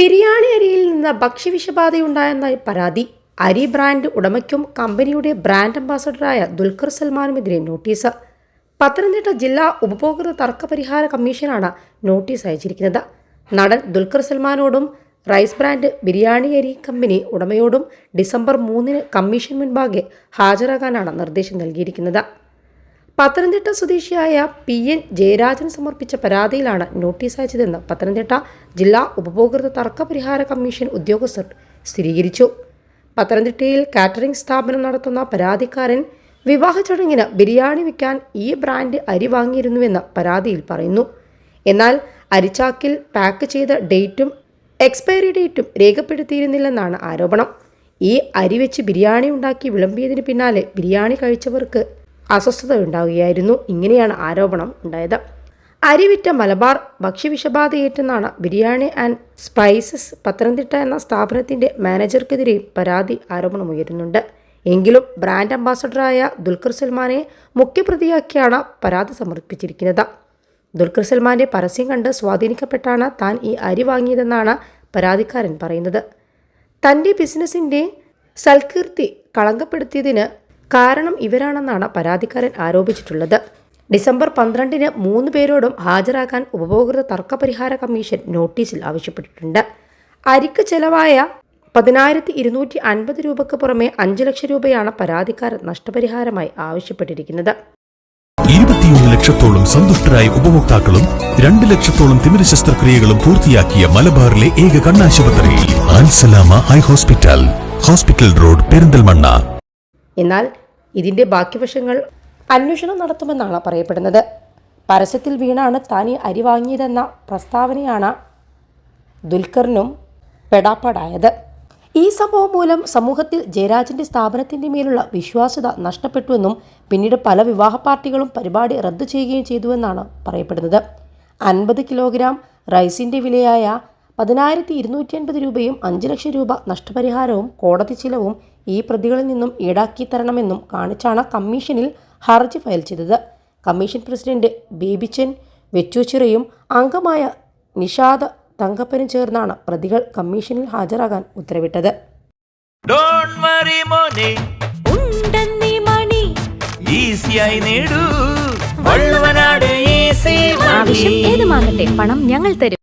ബിരിയാണി അരിയിൽ നിന്ന് ഭക്ഷ്യവിഷബാധയുണ്ടായെന്ന പരാതി. അരി ബ്രാൻഡ് ഉടമയ്ക്കും കമ്പനിയുടെ ബ്രാൻഡ് അംബാസഡറായ ദുൽഖർ സൽമാനുമെതിരെ നോട്ടീസ്. പത്തനംതിട്ട ജില്ലാ ഉപഭോക്തൃ തർക്ക പരിഹാര കമ്മീഷനാണ് നോട്ടീസ് അയച്ചിരിക്കുന്നത്. നടൻ ദുൽഖർ സൽമാനോടും റൈസ് ബ്രാൻഡ് ബിരിയാണി അരി കമ്പനി ഉടമയോടും ഡിസംബർ മൂന്നിന് കമ്മീഷൻ മുൻപാകെ ഹാജരാകാനാണ് നിർദ്ദേശം നൽകിയിരിക്കുന്നത്. പത്തനംതിട്ട സ്വദേശിയായ പി എൻ ജയരാജൻ സമർപ്പിച്ച പരാതിയിലാണ് നോട്ടീസ് അയച്ചതെന്ന് പത്തനംതിട്ട ജില്ലാ ഉപഭോക്തൃ തർക്ക പരിഹാര കമ്മീഷൻ ഉദ്യോഗസ്ഥർ സ്ഥിരീകരിച്ചു. പത്തനംതിട്ടയിൽ കാറ്ററിംഗ് സ്ഥാപനം നടത്തുന്ന പരാതിക്കാരൻ വിവാഹ ചടങ്ങിന് ബിരിയാണി വിൽക്കാൻ ഈ ബ്രാൻഡ് അരി വാങ്ങിയിരുന്നുവെന്ന് പരാതിയിൽ പറയുന്നു. എന്നാൽ അരിച്ചാക്കിൽ പാക്ക് ചെയ്ത ഡേറ്റും എക്സ്പയറി ഡേറ്റും രേഖപ്പെടുത്തിയിരുന്നില്ലെന്നാണ് ആരോപണം. ഈ അരി വെച്ച് ബിരിയാണി ഉണ്ടാക്കി വിളമ്പിയതിന് പിന്നാലെ ബിരിയാണി കഴിച്ചവർക്ക് അസ്വസ്ഥത ഉണ്ടാവുകയായിരുന്നു ഇങ്ങനെയാണ് ആരോപണം ഉണ്ടായത്. അരിവിറ്റ മലബാർ ഭക്ഷ്യവിഷബാധയേറ്റെന്നാണ് ബിരിയാണി ആൻഡ് സ്പൈസസ് പത്തനംതിട്ട എന്ന സ്ഥാപനത്തിന്റെ മാനേജർക്കെതിരെയും പരാതി ആരോപണമുയരുന്നുണ്ട് എങ്കിലും ബ്രാൻഡ് അംബാസഡറായ ദുൽഖർ സൽമാനെ മുഖ്യപ്രതിയാക്കിയാണ് പരാതി സമർപ്പിച്ചിരിക്കുന്നത്. ദുൽഖർ സൽമാന്റെ പരസ്യം കണ്ട് സ്വാധീനിക്കപ്പെട്ടാണ് താൻ ഈ അരി വാങ്ങിയതെന്നാണ് പരാതിക്കാരൻ പറയുന്നത്. തന്റെ ബിസിനസ്സിന്റെ സൽകീർത്തി കളങ്കപ്പെടുത്തിയതിന് കാരണം ഇവരാണെന്നാണ് പരാതിക്കാരൻ ആരോപിച്ചിട്ടുള്ളത്. ഡിസംബർ പന്ത്രണ്ടിന് മൂന്ന് പേരോടും ഹാജരാകാൻ ഉപഭോക്തൃ തർക്കപരിഹാര കമ്മീഷൻ നോട്ടീസിൽ ആവശ്യപ്പെട്ടിട്ടുണ്ട്. അരിക്ക് ചെലവായ പതിനായിരത്തി ഇരുന്നൂറ്റി അൻപത് രൂപയ്ക്ക് പുറമെ അഞ്ച് ലക്ഷം രൂപയാണ് പരാതിക്കാരൻ നഷ്ടപരിഹാരമായി ആവശ്യപ്പെട്ടിരിക്കുന്നത്. ഇരുപത്തിയൊന്ന് ലക്ഷത്തോളം സന്തുഷ്ടരായ ഉപഭോക്താക്കളും രണ്ട് ലക്ഷത്തോളം തിമിര ശസ്ത്രക്രിയകളും പൂർത്തിയാക്കിയ മലബാറിലെ ഏക കണ്ണാശുപത്രി Al Salama eye hospital hospital road Perinthalmanna. എന്നാൽ ഇതിന്റെ ബാക്കി വശങ്ങൾ അന്വേഷണം നടത്തുമെന്നാണ് പറയപ്പെടുന്നത്. പരസ്യത്തിൽ വീണാണ് താൻ ഈ അരി വാങ്ങിയതെന്ന പ്രസ്താവനയാണ് ദുൽഖറിനും പെടാപ്പാടായത്. ഈ സംഭവം മൂലം സമൂഹത്തിൽ ജയരാജന്റെ സ്ഥാപനത്തിന്റെ മേലുള്ള വിശ്വാസ്യത നഷ്ടപ്പെട്ടുവെന്നും പിന്നീട് പല വിവാഹ പാർട്ടികളും പരിപാടി റദ്ദു ചെയ്യുകയും ചെയ്തുവെന്നാണ് പറയപ്പെടുന്നത്. അൻപത് കിലോഗ്രാം റൈസിന്റെ വിലയായ പതിനായിരത്തി ഇരുന്നൂറ്റി അൻപത് രൂപയും അഞ്ച് ലക്ഷം രൂപ നഷ്ടപരിഹാരവും കോടതി ചിലവും ഈ പ്രതികളിൽ നിന്നും ഈടാക്കി തരണമെന്നും കാണിച്ചാണ് കമ്മീഷനിൽ ഹർജി ഫയൽ ചെയ്തത്. കമ്മീഷൻ പ്രസിഡന്റ് ബേബിച്ചൻ വെച്ചുച്ചിറയും അംഗമായ നിഷാദ തങ്കപ്പനും ചേർന്നാണ് പ്രതികൾ കമ്മീഷനിൽ ഹാജരാകാൻ ഉത്തരവിട്ടത്. ഏത് വറി മോനെ. ഉണ്ടെന്നീ മണി. ഈസിയായി നേടൂ. വള്ളുവനാട് ഈസി ആവശ്യം ഏതുമാകട്ടെ പണം ഞങ്ങൾ തരും.